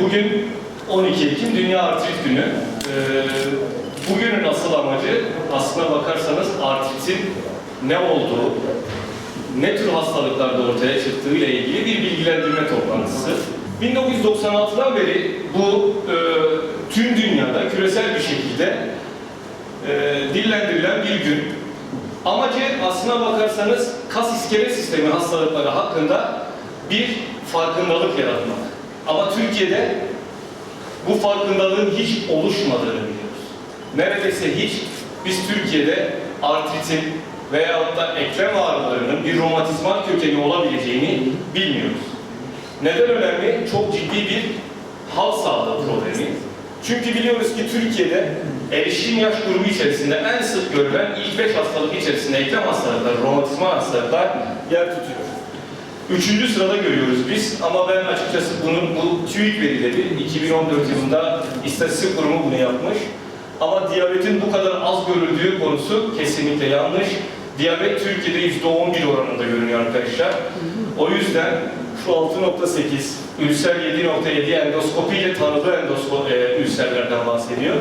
Bugün 12 Ekim Dünya Artrit Günü. Ee, bugünün asıl amacı aslına bakarsanız artritin ne olduğu, ne tür hastalıklarda ortaya çıktığı ile ilgili bir bilgilendirme toplantısı. 1996'dan beri bu e, tüm dünyada küresel bir şekilde e, dillendirilen bir gün. Amacı aslına bakarsanız kas iskelet sistemi hastalıkları hakkında bir farkındalık yaratmak. Ama Türkiye'de bu farkındalığın hiç oluşmadığını biliyoruz. Neredeyse hiç biz Türkiye'de artritin veyahut da eklem ağrılarının bir romatizmal kökeni olabileceğini bilmiyoruz. Neden önemli? Çok ciddi bir hal sağlığı problemi. Çünkü biliyoruz ki Türkiye'de erişkin yaş grubu içerisinde en sık görülen ilk 5 hastalık içerisinde eklem hastalıkları, romatizmal hastalıklar yer tutuyor. Üçüncü sırada görüyoruz biz ama ben açıkçası bunun bu TÜİK verileri 2014 yılında istatistik kurumu bunu yapmış. Ama diyabetin bu kadar az görüldüğü konusu kesinlikle yanlış. Diyabet Türkiye'de %11 oranında görünüyor arkadaşlar. O yüzden şu 6.8, ülser 7.7 endoskopiyle tanıdığı endosko e, ülserlerden bahsediyor.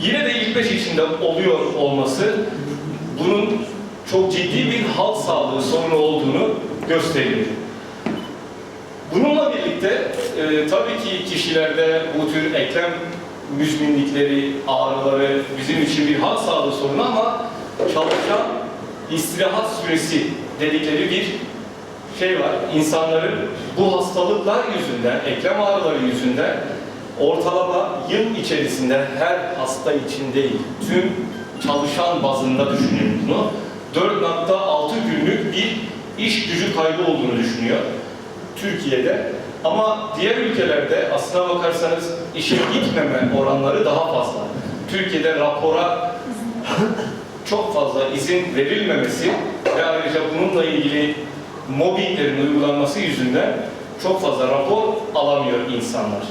Yine de ilk 5 içinde oluyor olması bunun çok ciddi bir halk sağlığı sorunu olduğunu gösteriyor. Bununla birlikte e, tabii ki kişilerde bu tür eklem müzminlikleri, ağrıları bizim için bir halk sağlığı sorunu ama çalışan istirahat süresi dedikleri bir şey var. İnsanların bu hastalıklar yüzünden, eklem ağrıları yüzünden ortalama yıl içerisinde her hasta için değil, tüm çalışan bazında düşünün bunu. 4.6 günlük bir iş gücü kaybı olduğunu düşünüyor Türkiye'de. Ama diğer ülkelerde aslına bakarsanız işe gitmeme oranları daha fazla. Türkiye'de rapora çok fazla izin verilmemesi ve ayrıca bununla ilgili mobbinglerin uygulanması yüzünden çok fazla rapor alamıyor insanlar.